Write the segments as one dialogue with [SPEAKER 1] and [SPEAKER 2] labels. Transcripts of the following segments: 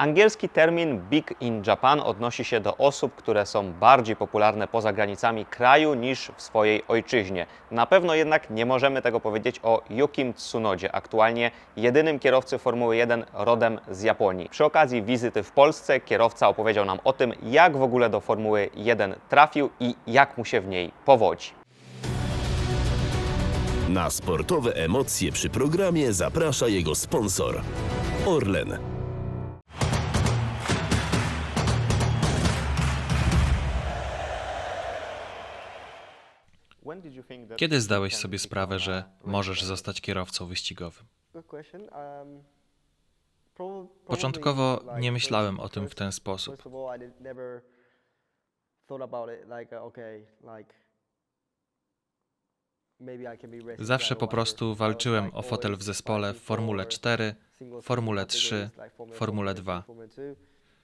[SPEAKER 1] Angielski termin Big in Japan odnosi się do osób, które są bardziej popularne poza granicami kraju niż w swojej ojczyźnie. Na pewno jednak nie możemy tego powiedzieć o Yukim Tsunodzie, aktualnie jedynym kierowcy Formuły 1 rodem z Japonii. Przy okazji wizyty w Polsce kierowca opowiedział nam o tym, jak w ogóle do Formuły 1 trafił i jak mu się w niej powodzi.
[SPEAKER 2] Na sportowe emocje przy programie zaprasza jego sponsor Orlen.
[SPEAKER 3] Kiedy zdałeś sobie sprawę, że możesz zostać kierowcą wyścigowym?
[SPEAKER 4] Początkowo nie myślałem o tym w ten sposób.
[SPEAKER 3] Zawsze po prostu walczyłem o fotel w zespole w Formule 4, Formule 3, Formule 2.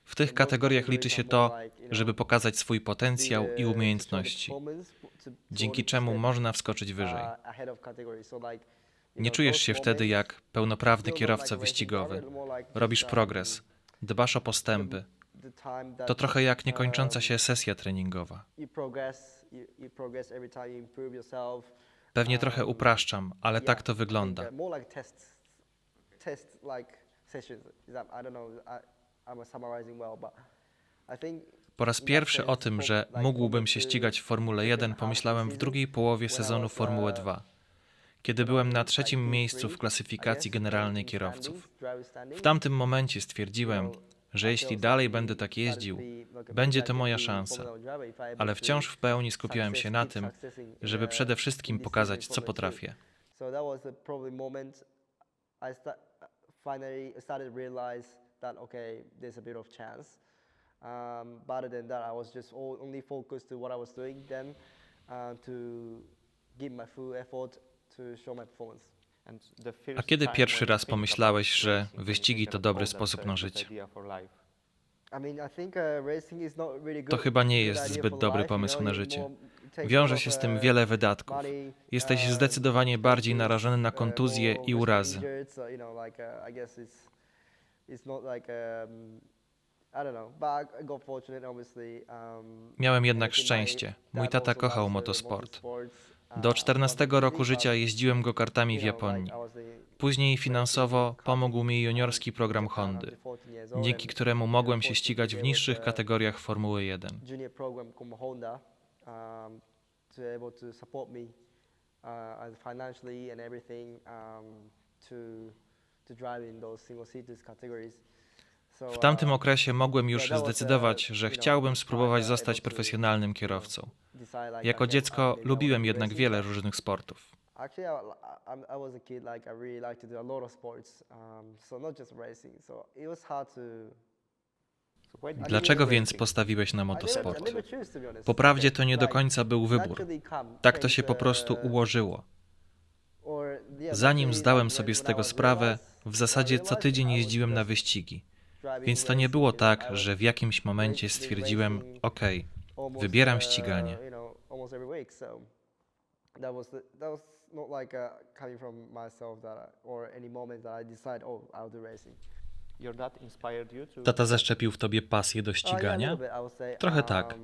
[SPEAKER 3] W tych kategoriach liczy się to, żeby pokazać swój potencjał i umiejętności, dzięki czemu można wskoczyć wyżej. Nie czujesz się wtedy jak pełnoprawny kierowca wyścigowy. Robisz progres, dbasz o postępy. To trochę jak niekończąca się sesja treningowa. Pewnie trochę upraszczam, ale tak to wygląda. Po raz pierwszy o tym, że mógłbym się ścigać w Formule 1, pomyślałem w drugiej połowie sezonu Formuły 2, kiedy byłem na trzecim miejscu w klasyfikacji generalnej kierowców. W tamtym momencie stwierdziłem, że jeśli dalej będę tak jeździł, będzie to moja szansa. Ale wciąż w pełni skupiałem się na tym, żeby przede wszystkim pokazać, co potrafię.
[SPEAKER 4] Finally started to realize that okay, there's a bit of chance. Um, but other than that, I was just all, only focused to what I was doing then, uh, to give my full effort to show my performance.
[SPEAKER 3] A kiedy pierwszy raz pomyślałeś, że wyścigi to dobry sposób na życie?
[SPEAKER 4] I mean, I think uh, racing is not really good
[SPEAKER 3] To chyba nie jest zbyt
[SPEAKER 4] for
[SPEAKER 3] dobry pomysł na życie. Wiąże się z tym
[SPEAKER 4] uh,
[SPEAKER 3] wiele wydatków. Jesteś zdecydowanie bardziej narażony na kontuzje i urazy. Miałem jednak szczęście. Mój tata kochał motosport.
[SPEAKER 4] uh,
[SPEAKER 3] Do
[SPEAKER 4] once
[SPEAKER 3] 14
[SPEAKER 4] really,
[SPEAKER 3] roku życia jeździłem w
[SPEAKER 4] you know, like,
[SPEAKER 3] Japonii. Później finansowo pomógł mi juniorski program Hondy, dzięki któremu mogłem się ścigać w niższych kategoriach Formuły 1.
[SPEAKER 4] junior program called Honda um, uh, um, to to drive in those single seaters categories.
[SPEAKER 3] W tamtym okresie mogłem już zdecydować, że chciałbym spróbować zostać profesjonalnym kierowcą. Jako dziecko lubiłem jednak wiele różnych sportów. Dlaczego więc postawiłeś na motosport?
[SPEAKER 4] choose, to
[SPEAKER 3] nie do końca był wybór. Tak to się po prostu ułożyło. Zanim zdałem sobie z tego sprawę, w zasadzie co tydzień jeździłem na wyścigi. Więc to nie było tak, że w jakimś momencie stwierdziłem, ok, wybieram ściganie. Tata zaszczepił w tobie pasję do ścigania? Trochę tak.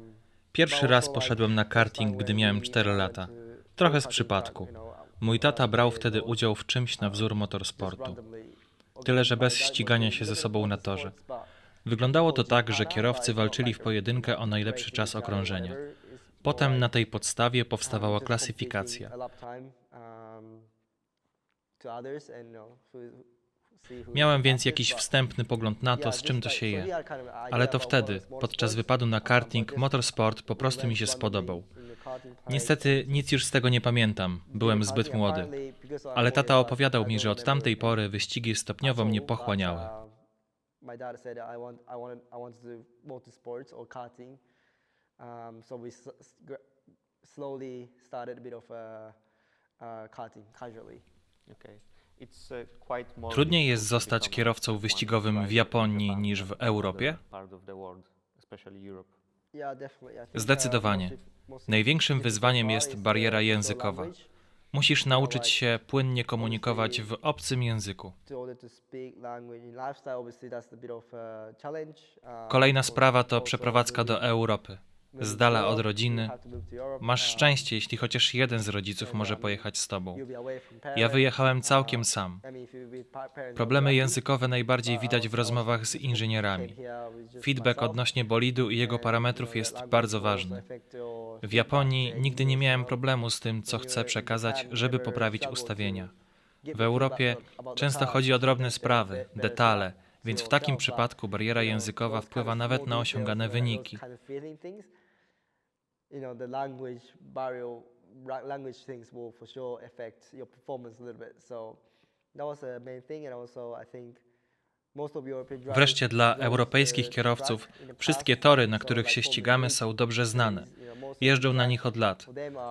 [SPEAKER 3] Pierwszy raz poszedłem na karting, gdy miałem
[SPEAKER 4] we,
[SPEAKER 3] 4
[SPEAKER 4] uh,
[SPEAKER 3] lata. Trochę z przypadku. Mój tata brał wtedy udział w czymś na wzór motorsportu. Tyle, że bez ścigania się ze sobą na torze. Wyglądało to tak, że kierowcy walczyli w pojedynkę o najlepszy czas okrążenia. Potem na tej podstawie powstawała klasyfikacja. Miałem więc jakiś wstępny pogląd na to, z czym to się je. Ale to wtedy, podczas wypadu na karting, motorsport po prostu mi się spodobał. Niestety nic już z tego nie pamiętam, byłem zbyt młody. Ale tata opowiadał mi, że od tamtej pory wyścigi stopniowo mnie pochłaniały.
[SPEAKER 4] Do. Um, slowly started a bit of uh, uh, karting casually.
[SPEAKER 3] Trudniej jest zostać kierowcą wyścigowym w Japonii niż w Europie?
[SPEAKER 4] Uh,
[SPEAKER 3] Zdecydowanie. Największym wyzwaniem jest bariera językowa. Musisz nauczyć się płynnie komunikować w obcym języku.
[SPEAKER 4] Uh,
[SPEAKER 3] Kolejna sprawa to przeprowadzka do Europy. Z dala od rodziny. Masz szczęście, jeśli chociaż jeden z rodziców może pojechać z tobą. Ja wyjechałem całkiem sam. Problemy językowe najbardziej widać w rozmowach z inżynierami. Feedback odnośnie bolidu i jego parametrów jest bardzo ważny. W Japonii nigdy nie miałem problemu z tym, co chcę przekazać, żeby poprawić ustawienia. W Europie często chodzi o drobne sprawy, detale, więc w takim przypadku bariera językowa wpływa nawet na osiągane wyniki.
[SPEAKER 4] kind of feeling things, you know, the language barrier, language things will for sure affect your performance a little bit. So that was a main thing, and also I think
[SPEAKER 3] Wreszcie dla europejskich
[SPEAKER 4] the- the
[SPEAKER 3] kierowców
[SPEAKER 4] the
[SPEAKER 3] wszystkie tory, na których się ścigamy,
[SPEAKER 4] 3,
[SPEAKER 3] są dobrze znane. Jeżdżą
[SPEAKER 4] the
[SPEAKER 3] na nich od lat.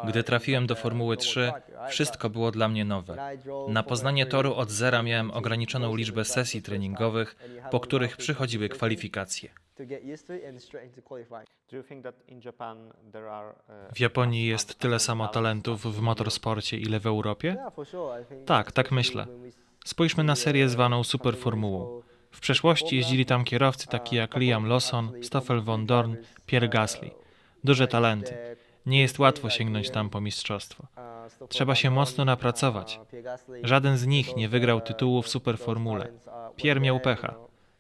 [SPEAKER 3] Gdy trafiłem do
[SPEAKER 4] a
[SPEAKER 3] Formuły
[SPEAKER 4] normal
[SPEAKER 3] 3,
[SPEAKER 4] track, right?
[SPEAKER 3] wszystko było dla mnie nowe. Na poznanie
[SPEAKER 4] 3,
[SPEAKER 3] toru od zera miałem ograniczoną liczbę
[SPEAKER 4] the
[SPEAKER 3] sesji
[SPEAKER 4] the
[SPEAKER 3] treningowych, po których przychodziły kwalifikacje.
[SPEAKER 4] To get used to it and straight into qualifying.
[SPEAKER 1] Do you think that in Japan there are, uh,
[SPEAKER 3] W Japonii jest tyle samo talentów w motorsporcie, ile w Europie? Tak, tak myślę. Spójrzmy na serię
[SPEAKER 4] uh,
[SPEAKER 3] zwaną Super Formułą.
[SPEAKER 4] for-
[SPEAKER 3] W przeszłości jeździli tam kierowcy taki jak Liam Lawson, Stoffel von Dorn, Pierre Gasly. Duże talenty. Nie jest łatwo sięgnąć tam po mistrzostwo. Trzeba się mocno napracować. Żaden z nich nie wygrał tytułu w Superformule. Pierre miał pecha.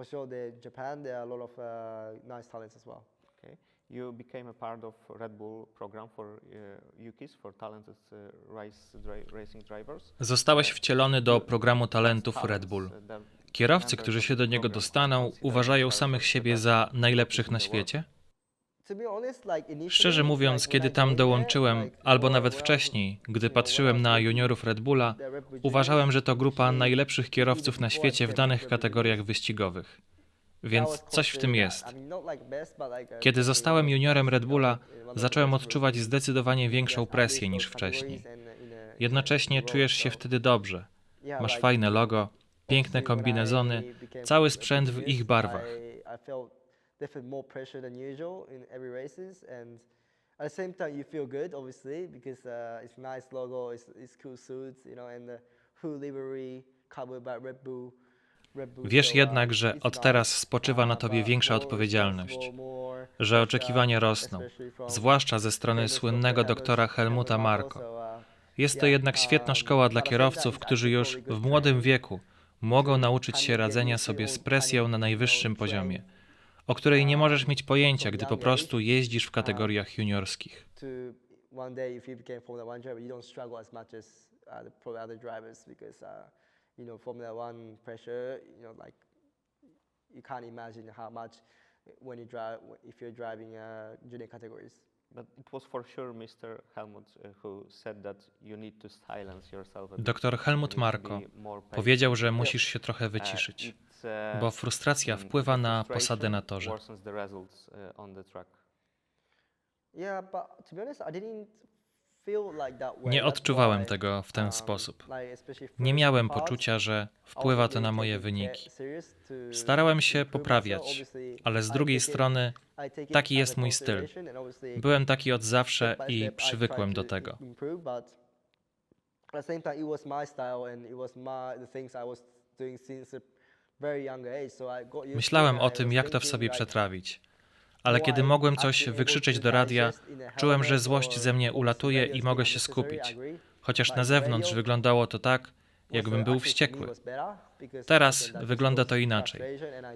[SPEAKER 4] for sure, the Japan there are a lot of uh, nice talents as well.
[SPEAKER 1] Okay. You became a part of Red Bull program for uh, UKIS for talented uh, race dri- racing drivers.
[SPEAKER 3] Zostałeś wcielony do programu talentów Red Bull.
[SPEAKER 1] uh,
[SPEAKER 3] Kierowcy, którzy się do niego dostaną, uważają samych siebie za najlepszych na świecie? Szczerze mówiąc, kiedy tam dołączyłem, albo nawet wcześniej, gdy patrzyłem na juniorów Red Bulla, uważałem, że to grupa najlepszych kierowców na świecie w danych kategoriach wyścigowych. Więc coś w tym jest. Kiedy zostałem juniorem Red Bulla, zacząłem odczuwać
[SPEAKER 4] Yes,
[SPEAKER 3] zdecydowanie większą presję niż wcześniej.
[SPEAKER 4] uh, a-
[SPEAKER 3] Jednocześnie czujesz się wtedy dobrze. Masz fajne logo, piękne kombinezony, cały sprzęt w ich barwach.
[SPEAKER 4] Definitely more pressure than usual in every races, and at the same time you feel good, obviously, because uh, it's nice logo, it's, it's cool suits, you know, and the who livery covered by Red Bull.
[SPEAKER 3] Wiesz jednak, że od teraz spoczywa na tobie większa odpowiedzialność, że oczekiwania rosną, zwłaszcza ze strony słynnego doktora
[SPEAKER 4] Helmut-
[SPEAKER 3] Helmuta
[SPEAKER 4] Helmut
[SPEAKER 3] Marko. Jest to jednak świetna szkoła dla kierowców, którzy już w młodym wieku mogą nauczyć się radzenia sobie z presją na najwyższym poziomie, o której nie możesz mieć pojęcia, gdy po prostu jeździsz w kategoriach juniorskich. Doktor Helmut Marko. Powiedział, że musisz się trochę
[SPEAKER 1] Uh,
[SPEAKER 3] wyciszyć, bo frustracja
[SPEAKER 1] mm,
[SPEAKER 3] wpływa na posadę na torze.
[SPEAKER 4] way.
[SPEAKER 3] Nie odczuwałem tego w ten
[SPEAKER 4] um,
[SPEAKER 3] sposób. Nie miałem poczucia, że wpływa to na moje wyniki. Starałem się poprawiać, ale z drugiej strony taki jest mój styl. byłem taki od zawsze i przywykłem do tego.
[SPEAKER 4] At the same time, it was my style and it was my the things I was doing since
[SPEAKER 3] Myślałem o tym, jak to w sobie przetrawić. Ale kiedy mogłem coś wykrzyczeć do radia, czułem, że złość ze mnie ulatuje i mogę się skupić. Chociaż na zewnątrz wyglądało to tak, jakbym był wściekły. Teraz wygląda to inaczej.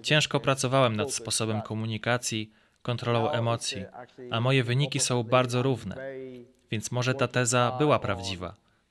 [SPEAKER 3] Ciężko pracowałem nad sposobem komunikacji, kontrolą emocji, a moje wyniki są bardzo równe. Więc może ta teza była prawdziwa,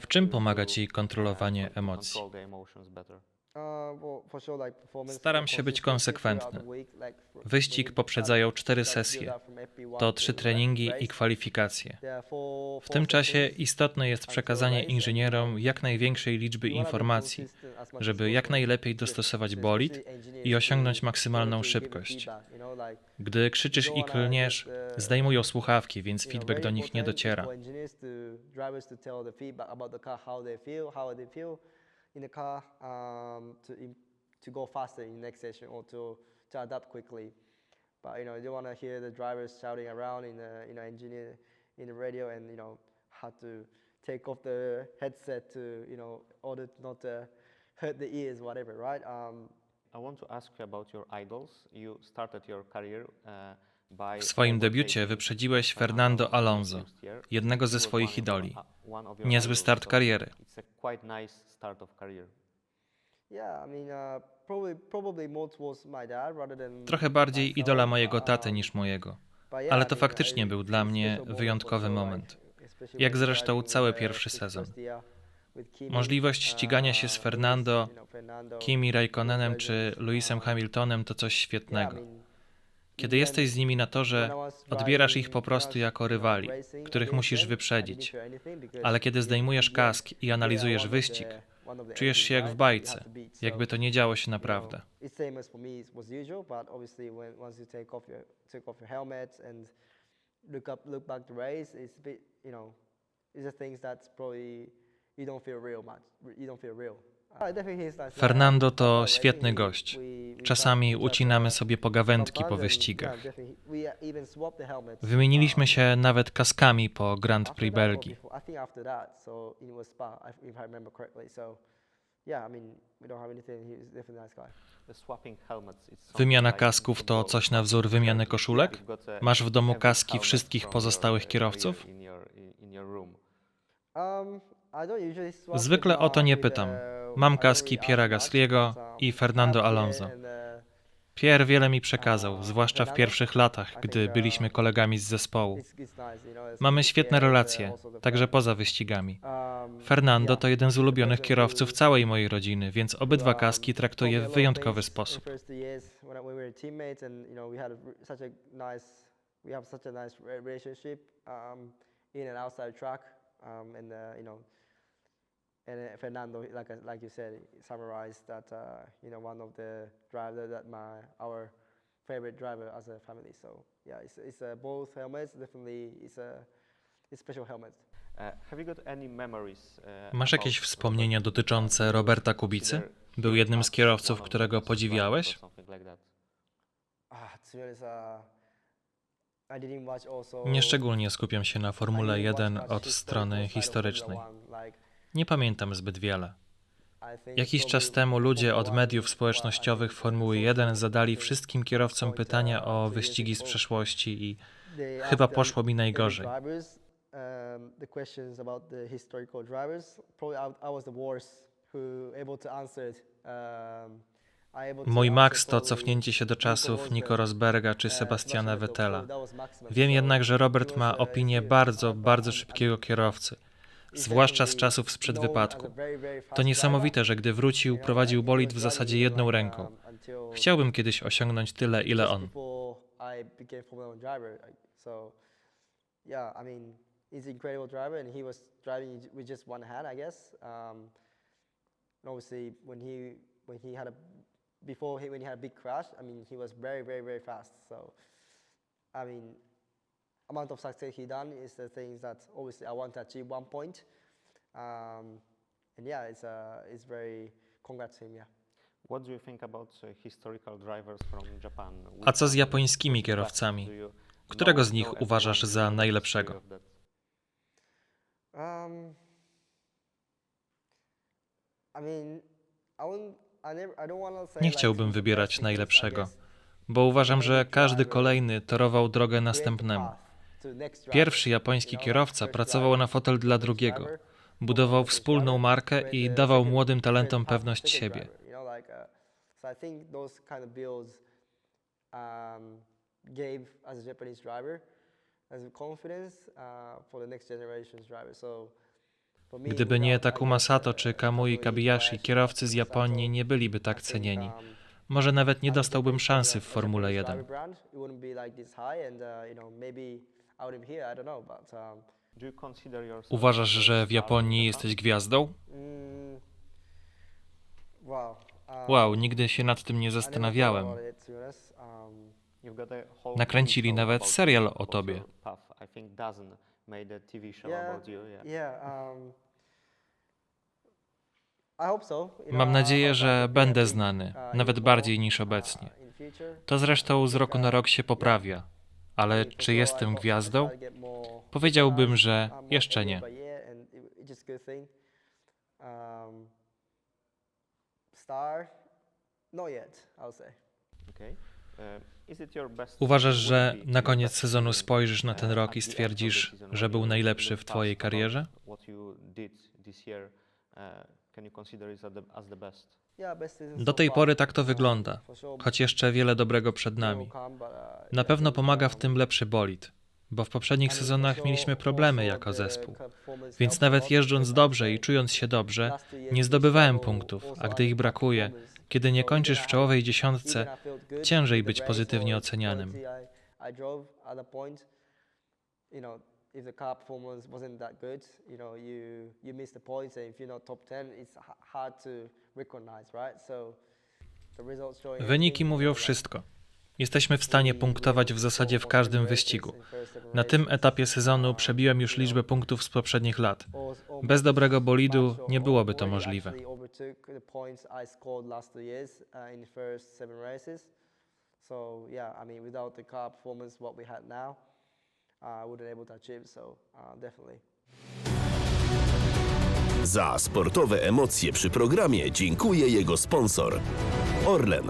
[SPEAKER 3] W czym pomaga ci kontrolowanie emocji?
[SPEAKER 4] Uh,
[SPEAKER 3] Staram się być konsekwentny. Wyścig poprzedzają cztery sesje. To trzy treningi i kwalifikacje. W tym czasie istotne jest przekazanie inżynierom jak największej liczby informacji, żeby jak najlepiej dostosować bolid i osiągnąć maksymalną szybkość. Gdy krzyczysz i klniesz, zdejmują słuchawki, więc feedback do nich nie dociera.
[SPEAKER 4] But you know, you want to hear the drivers shouting around in the radio and you know how to take off the headset to you know order not to hurt the ears, whatever, right? Um,
[SPEAKER 1] I want to ask you about your idols. You started your career uh, by
[SPEAKER 3] W swoim
[SPEAKER 1] overtaking
[SPEAKER 3] debiucie wyprzedziłeś Fernando Alonso,
[SPEAKER 1] last year.
[SPEAKER 3] jednego ze swoich
[SPEAKER 1] one of your-
[SPEAKER 3] idoli.
[SPEAKER 1] uh,
[SPEAKER 3] Niezły
[SPEAKER 1] idols,
[SPEAKER 3] start kariery.
[SPEAKER 1] It's a quite nice start of career.
[SPEAKER 4] yeah, I mean, uh, probably probably more towards my dad rather than
[SPEAKER 3] Trochę bardziej idola mojego taty niż mojego.
[SPEAKER 4] but yeah,
[SPEAKER 3] Ale to faktycznie był dla mnie wyjątkowy moment. Jak zresztą cały pierwszy sezon. Możliwość ścigania się z Fernando, Kimi Raikkonenem czy Lewisem Hamiltonem to coś świetnego. Kiedy jesteś z nimi na torze, odbierasz ich po prostu jako rywali, których musisz wyprzedzić. Ale kiedy zdejmujesz kask i analizujesz wyścig, czujesz się jak w bajce, jakby to nie działo się naprawdę.
[SPEAKER 4] You know, it's the things that's probably Uh.
[SPEAKER 3] Fernando to świetny gość.
[SPEAKER 4] we- we
[SPEAKER 3] Czasami ucinamy sobie pogawędki po
[SPEAKER 4] and,
[SPEAKER 3] wyścigach.
[SPEAKER 4] the helmets.
[SPEAKER 3] Wymieniliśmy
[SPEAKER 4] um,
[SPEAKER 3] się nawet kaskami po Grand Prix Belgii. Wymiana kasków to coś na wzór wymiany koszulek?
[SPEAKER 1] Uh,
[SPEAKER 3] Masz w domu kaski wszystkich pozostałych
[SPEAKER 1] uh,
[SPEAKER 3] kierowców?
[SPEAKER 4] Um,
[SPEAKER 3] Zwykle o to nie pytam. Mam kaski Piera
[SPEAKER 4] um,
[SPEAKER 3] i Fernando Alonso. Pierre wiele mi przekazał, zwłaszcza w pierwszych latach, gdy byliśmy kolegami z zespołu. Mamy świetne relacje, także poza wyścigami.
[SPEAKER 4] Um,
[SPEAKER 3] Fernando to jeden z ulubionych kierowców całej mojej rodziny, więc obydwa kaski traktuję w wyjątkowy sposób.
[SPEAKER 4] We um, in and outside track, um, and uh, you know, and uh, Fernando, like I, like you said, summarized that uh, you know one of the driver that my our favorite driver as a family. So yeah, it's it's uh, both helmets. Definitely, it's a it's special helmet.
[SPEAKER 1] Uh, have you got any memories, uh,
[SPEAKER 3] Masz jakieś wspomnienia dotyczące Roberta Kubicy? Był jednym z kierowców, którego podziwiałeś?
[SPEAKER 4] Ah, uh.
[SPEAKER 3] Nieszczególnie skupiam się na Formule
[SPEAKER 4] didn't watch
[SPEAKER 3] 1
[SPEAKER 4] much
[SPEAKER 3] od strony historycznej. Nie pamiętam zbyt wiele. Jakiś czas temu ludzie od mediów społecznościowych Formuły
[SPEAKER 4] social
[SPEAKER 3] 1
[SPEAKER 4] media
[SPEAKER 3] zadali wszystkim kierowcom pytania o wyścigi z przeszłości i chyba poszło mi najgorzej.
[SPEAKER 4] um. Um,
[SPEAKER 3] Mój maks to cofnięcie się do czasów Nico Rosberga czy
[SPEAKER 4] uh,
[SPEAKER 3] Sebastiana
[SPEAKER 4] Sebastian
[SPEAKER 3] Vettela. Wiem jednak, że Robert ma opinię bardzo, bardzo szybkiego kierowcy, zwłaszcza z czasów sprzed wypadku. To niesamowite, że gdy wrócił, prowadził bolid w zasadzie jedną ręką. Chciałbym kiedyś osiągnąć tyle, ile on.
[SPEAKER 4] I before he when he had a big crash, I mean, he was very, very, very fast. So, I mean, amount of success he done is the things that obviously I want to achieve one point. Um, and yeah, it's uh, it's very congrats to him, yeah.
[SPEAKER 1] What do you think about uh, historical drivers from Japan?
[SPEAKER 3] A co z
[SPEAKER 1] Which
[SPEAKER 3] japońskimi
[SPEAKER 1] one
[SPEAKER 3] kierowcami?
[SPEAKER 1] do you
[SPEAKER 3] Którego z nich uważasz za najlepszego?
[SPEAKER 4] Um, I mean, I wouldn't. I never. I don't want to say.
[SPEAKER 3] Nie chciałbym wybierać najlepszego, bo uważam, że każdy kolejny torował drogę następnemu. Pierwszy japoński kierowca pracował na fotel dla drugiego. Budował wspólną markę i dawał młodym talentom pewność siebie. Gdyby nie Takuma Sato czy Kamui
[SPEAKER 4] Kobayashi,
[SPEAKER 3] kierowcy z Japonii nie byliby tak cenieni. Może nawet nie dostałbym szansy w Formule
[SPEAKER 4] Japanese
[SPEAKER 3] 1.
[SPEAKER 4] um,
[SPEAKER 3] Uważasz, że w Japonii jesteś gwiazdą?
[SPEAKER 4] mm, wow. Um,
[SPEAKER 3] Wow, nigdy się nad tym nie zastanawiałem.
[SPEAKER 4] Um,
[SPEAKER 3] Nakręcili nawet serial o tobie. Mam nadzieję, że będę znany,
[SPEAKER 4] uh,
[SPEAKER 3] nawet bardziej niż
[SPEAKER 4] uh,
[SPEAKER 3] obecnie. To zresztą z roku na rok się poprawia. Ale czy jestem gwiazdą? Powiedziałbym, że jeszcze nie. Uważasz, że na koniec sezonu spojrzysz na ten rok i stwierdzisz, że był najlepszy w twojej karierze? Do tej pory tak to wygląda, choć jeszcze wiele dobrego przed nami. Na pewno pomaga w tym lepszy bolid, bo w poprzednich sezonach mieliśmy problemy jako zespół. Więc nawet jeżdżąc dobrze
[SPEAKER 4] I
[SPEAKER 3] czując się dobrze, nie zdobywałem punktów, a gdy ich brakuje, kiedy nie kończysz w czołowej dziesiątce, ciężej być pozytywnie ocenianym.
[SPEAKER 4] quality I, I drove at the point, you know, if the car performance wasn't that good, you know, you you miss the points, and if you're not top 10, it's ha- hard to
[SPEAKER 3] Wyniki mówią wszystko. Jesteśmy w stanie punktować w zasadzie w każdym wyścigu. Na tym etapie sezonu przebiłem już liczbę punktów z poprzednich lat. Bez dobrego bolidu nie byłoby to możliwe.
[SPEAKER 4] uh, I wouldn't able to achieve. So uh, definitely.
[SPEAKER 2] Za sportowe emocje przy programie dziękuję jego sponsor. Orlen,